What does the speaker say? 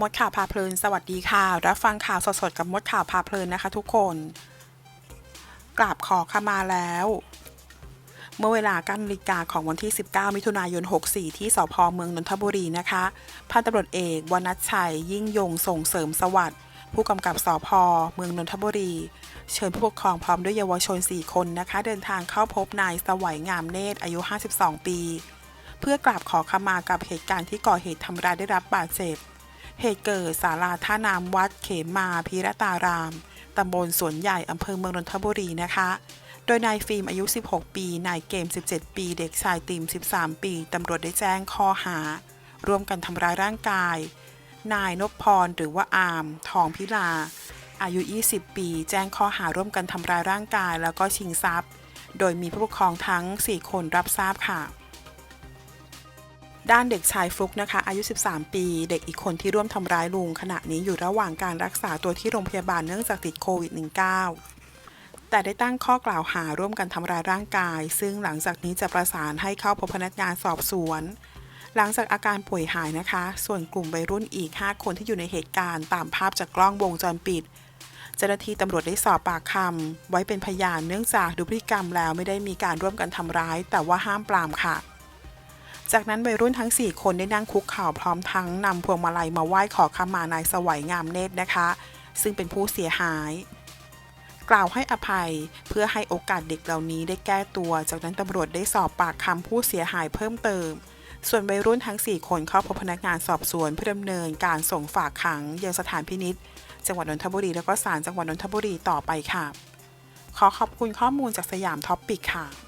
มดข่าวพาเพลิน สวัสดีค่ะ รับฟังข่าวสดๆกับมดข่าวพาเพลินนะคะ ทุกคน กราบขอขมาแล้ว เมื่อเวลา9นาฬิกาของวันที่ 19 มิถุนายน 64 ที่สพเมืองนนทบุรีนะคะ พันตำรวจเอกวนัชชัย ยิ่งยงส่งเสริมสวัสดิ์ผู้กำกับสพเมืองนนทบุรี เชิญผู้ปกครองพร้อมด้วยเยาวชน 4 คนนะคะ เดินทางเข้าพบนายสวัยงามเนตรอายุ 52 ปีเพื่อกราบขอขมากับเหตุการณ์ที่ก่อเหตุทำร้ายได้รับบาดเจ็บ เหตุเกิดศาลาท่าน้ำวัดเขมาพีรตาราม ตำบลสวนใหญ่อำเภอเมืองนนทบุรีนะคะ โดยนายฟิล์มอายุ 16 ปี นายเกม 17 ปี เด็กชายติม 13 ปี ตำรวจได้แจ้งข้อหา ร่วมกันทำร้ายร่างกาย นายนพพรหรือว่าอาม ทองพิลา อายุ 20 ปี แจ้งข้อหาร่วมกันทำร้ายร่างกาย แล้วก็ชิงทรัพย์ โดยมีผู้ปกครองทั้ง 4 คนรับทราบค่ะ ด้านเด็กชายฟลุกนะคะ อายุ 13 ปี เด็กอีกคนที่ร่วมทำร้ายลุง ขณะนี้อยู่ระหว่างการรักษาตัวที่โรงพยาบาลเนื่องจากติดโควิด -19 แต่ได้ตั้งข้อกล่าวหาร่วมกันทำร้ายร่างกาย ซึ่งหลังจากนี้จะประสานให้เข้าพบพนักงานสอบสวน หลังจากอาการป่วยหายนะคะ ส่วนกลุ่มวัยรุ่นอีก 5 คนที่อยู่ในเหตุการณ์ตามภาพจากกล้องวงจรปิดเจ้าหน้าที่ตำรวจได้สอบปากคำไว้เป็นพยานเนื่องจากดูพฤติกรรมแล้วไม่ได้มีการร่วมกันทำร้าย แต่ว่าห้ามปรามค่ะ จากนั้นวัยรุ่นทั้ง 4 คนได้นั่งคุกเข่าพร้อมทั้งนำพวงมาลัยมาไหว้ขอขมานายสวัยงามเนตรนะคะ ซึ่งเป็นผู้เสียหาย กล่าวให้อภัยเพื่อให้โอกาสเด็กเหล่านี้ได้แก้ตัว จากนั้นตำรวจได้สอบปากคำผู้เสียหายเพิ่มเติม ส่วนวัยรุ่นทั้ง 4 คนเข้าพบพนักงานสอบสวนเพื่อดำเนินการส่งฝากขังยังสถานพินิษจังหวัดนนทบุรีแล้วก็ศาลจังหวัดนนทบุรีต่อไปค่ะ ขอขอบคุณข้อมูลจากสยามท็อปปิกค่ะ